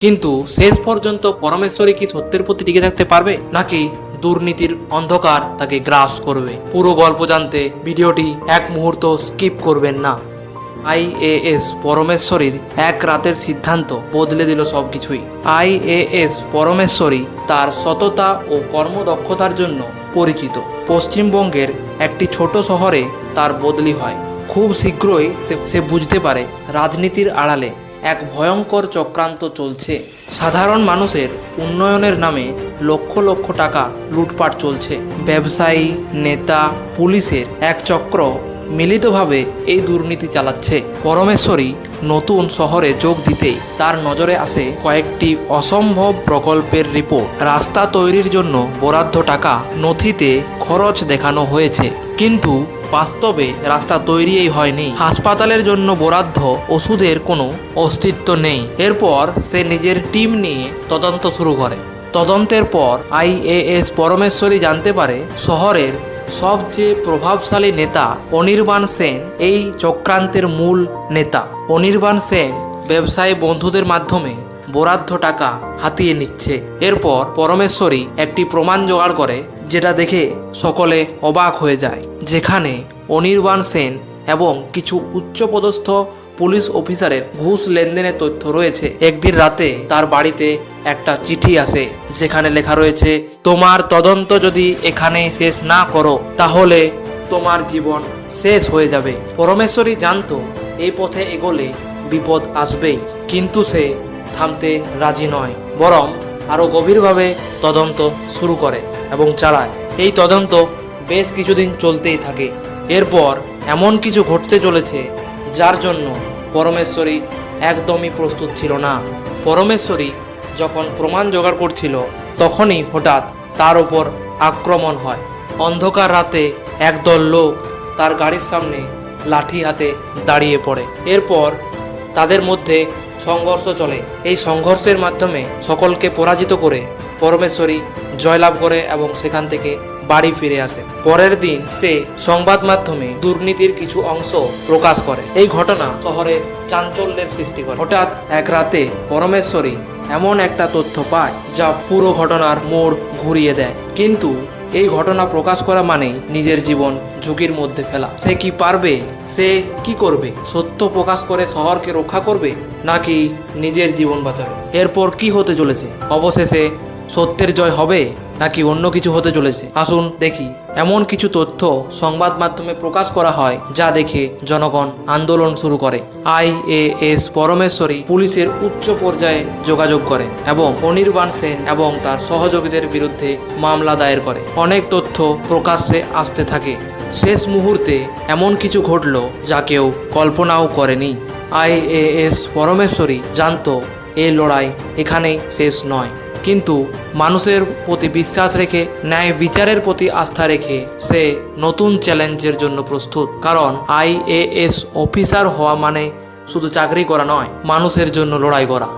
কিন্তু শেষ পর্যন্ত পরমেশ্বরী কি সত্যের প্রতি টিকে থাকতে পারবে? নাকি দুর্নীতির অন্ধকার তাকে গ্রাস করবে? পুরো গল্প জানতে ভিডিওটি এক মুহূর্ত স্কিপ করবেন না। আইএএস পরমেশ্বরীর এক রাতের সিদ্ধান্ত বদলে দিল সব কিছুই আইএএস পরমেশ্বরী তার সততা ও কর্মদক্ষতার জন্য পরিচিত। পশ্চিমবঙ্গের একটি ছোট শহরে তার বদলি হয়। খুব শীঘ্রই সে সে বুঝতে পারে রাজনীতির আড়ালে এক ভয়ঙ্কর চক্রান্ত চলছে। সাধারণ মানুষের উন্নয়নের নামে লক্ষ লক্ষ টাকা লুটপাট চলছে। ব্যবসায়ী, নেতা, পুলিশের এক চক্র মিলিতভাবে এই দুর্নীতি চালাচ্ছে। পরমেশ্বরী নতুন শহরে যোগ দিতেই তার নজরে আসে কয়েকটি অসম্ভব প্রকল্পের রিপোর্ট। রাস্তা তৈরির জন্য বরাদ্দ টাকা নথিতে খরচ দেখানো হয়েছে। কিন্তু বাস্তবে রাস্তা তৈরিই হয়নি। হাসপাতালের জন্য বরাদ্দ ওষুধের কোনো অস্তিত্ব নেই। এরপর সে নিজের টিম নিয়ে তদন্ত শুরু করে। তদন্তের পর আইএএস পরমেশ্বরী জানতে পারে, শহরের সবচেয়ে প্রভাবশালী নেতা অনির্বাণ সেন এই চক্রান্তের মূল নেতা। অনির্বাণ সেন ব্যবসায়ী বন্ধুদের মাধ্যমে বরাদ্দ টাকা হাতিয়ে নিচ্ছে। এরপর পরমেশ্বরী একটি প্রমাণ জোগাড় করে, যেটা দেখে সকলে অবাক হয়ে যায়, যেখানে অনির্বাণ সেন এবং কিছু উচ্চপদস্থ পুলিশ অফিসারের ঘুষ লেনদেনের তথ্য রয়েছে। একদিন রাতে তার বাড়িতে একটা চিঠি আসে, যেখানে লেখা রয়েছে, তোমার তদন্ত যদি এখানে শেষ না করো, তাহলে তোমার জীবন শেষ হয়ে যাবে। পরমেশ্বরী জানতো, এই পথে এগোলে বিপদ আসবেই, কিন্তু সে থামতে রাজি নয়, বরং আরও গভীরভাবে তদন্ত শুরু করে এবং চালায়। এই তদন্ত বেশ কিছুদিন চলতেই থাকে। এরপর এমন কিছু ঘটতে চলেছে যার জন্য পরমেশ্বরী একদমই প্রস্তুত ছিল না। পরমেশ্বরী যখন প্রমাণ জোগাড় করছিল, তখনই হঠাৎ তার ওপর আক্রমণ হয়। অন্ধকার রাতে একদল লোক তার গাড়ির সামনে লাঠি হাতে দাঁড়িয়ে পড়ে। এরপর তাদের মধ্যে সংঘর্ষ চলে। এই সংঘর্ষের মাধ্যমে সকলকে পরাজিত করে পরমেশ্বরী জয়লাভ করে এবং সেখান থেকে বাড়ি ফিরে আসে। পরের দিন সে সংবাদ মাধ্যমে দুর্নীতির কিছু অংশ প্রকাশ করে। এই ঘটনা শহরে চাঞ্চল্যের সৃষ্টি করে। হঠাৎ এক রাতে পরমেশ্বরী এমন একটা তথ্য পায় যা পুরো ঘটনার মোড় ঘুরিয়ে দেয়। কিন্তু এই ঘটনা প্রকাশ করা মানে নিজের জীবন ঝুঁকির মধ্যে ফেলা। সে কি পারবে? সে কি করবে? সত্য প্রকাশ করে শহরকে রক্ষা করবে? নাকি নিজের জীবন বাঁচাবে? এরপর কি হতে চলেছে? অবশেষে সত্যের জয় হবে? নাকি অন্য কিছু হতে চলেছে? আসুন দেখি। এমন কিছু তথ্য সংবাদ মাধ্যমে প্রকাশ করা হয় যা দেখে জনগণ আন্দোলন শুরু করে। আইএএস পরমেশ্বরী পুলিশের উচ্চ পর্যায়ে যোগাযোগ করে এবং অনির্বাণ সেন এবং তার সহযোগীদের বিরুদ্ধে মামলা দায়ের করে। অনেক তথ্য প্রকাশ্যে আসতে থাকে। শেষ মুহূর্তে এমন কিছু ঘটল যা কেউ কল্পনাও করেনি। আইএএস পরমেশ্বরী জানত এই লড়াই এখানেই শেষ নয়। কিন্তু মানুষের প্রতি বিশ্বাস রেখে, ন্যায় বিচারের প্রতি আস্থা রেখে সে নতুন চ্যালেঞ্জের জন্য প্রস্তুত। কারণ আইএএস অফিসার হওয়া মানে শুধু চাকরি করা নয়, মানুষের জন্য লড়াই করা।